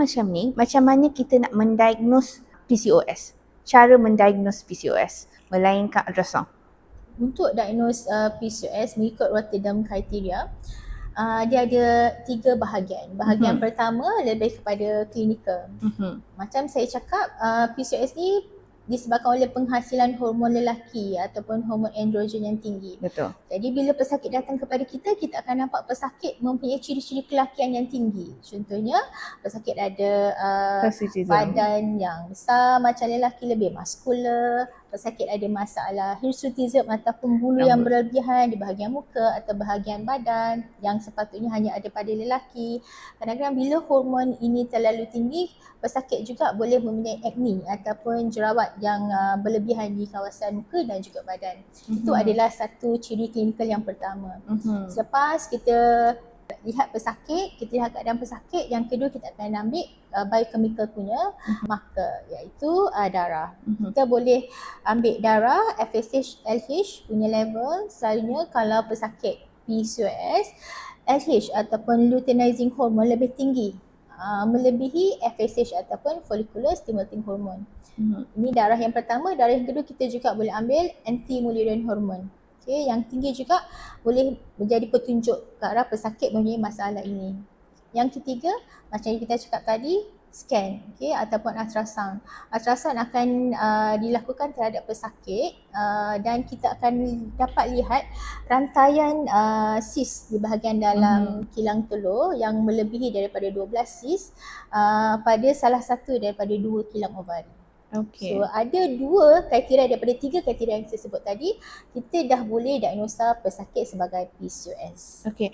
Macam ni, macam mana kita nak mendiagnose PCOS? Cara mendiagnose PCOS melainkan ultrasound. Untuk diagnose uh, PCOS mengikut Rotterdam criteria, uh, dia ada tiga bahagian. Bahagian Mhm. pertama lebih kepada klinikal. Mm-hmm. Macam saya cakap, uh, PCOS ni disebabkan oleh penghasilan hormon lelaki ataupun hormon androgen yang tinggi. Betul. Jadi bila pesakit datang kepada kita, kita akan nampak pesakit mempunyai ciri-ciri kelakian yang tinggi. Contohnya, pesakit ada uh, badan yang besar macam lelaki lebih muskular, pesakit ada masalah hirsutism ataupun bulu yang Rambut. berlebihan di bahagian muka atau bahagian badan yang sepatutnya hanya ada pada lelaki. Kadang-kadang bila hormon ini terlalu tinggi, pesakit juga boleh mempunyai acne ataupun jerawat yang uh, berlebihan di kawasan muka dan juga badan. Itu Mhm. adalah satu ciri klinikal yang pertama. Mhm. Selepas kita lihat pesakit, kita lihat keadaan pesakit, yang kedua kita akan ambil uh, biochemical punya marker iaitu uh, darah. Mhm. Kita boleh ambil darah FSH, LH punya level selalunya kalau pesakit PCOS, LH ataupun luteinizing hormone lebih tinggi uh, melebihi FSH ataupun follicular stimulating hormone. Mhm. Ini darah yang pertama, darah yang kedua kita juga boleh ambil anti Mullerian hormone. Okey, yang tinggi juga boleh menjadi petunjuk ke arah pesakit mempunyai masalah ini. Yang ketiga, macam yang kita cakap tadi, scan okey ataupun ultrasound. Ultrasound akan uh, dilakukan terhadap pesakit uh, dan kita akan dapat lihat rantaian uh, sis di bahagian dalam kilang telur yang melebihi daripada 12 sis uh, pada salah satu daripada dua kilang ovari. Okay. So ada dua kriteria daripada tiga kriteria yang saya sebut tadi, kita dah boleh diagnosa pesakit sebagai PCOS. Okay.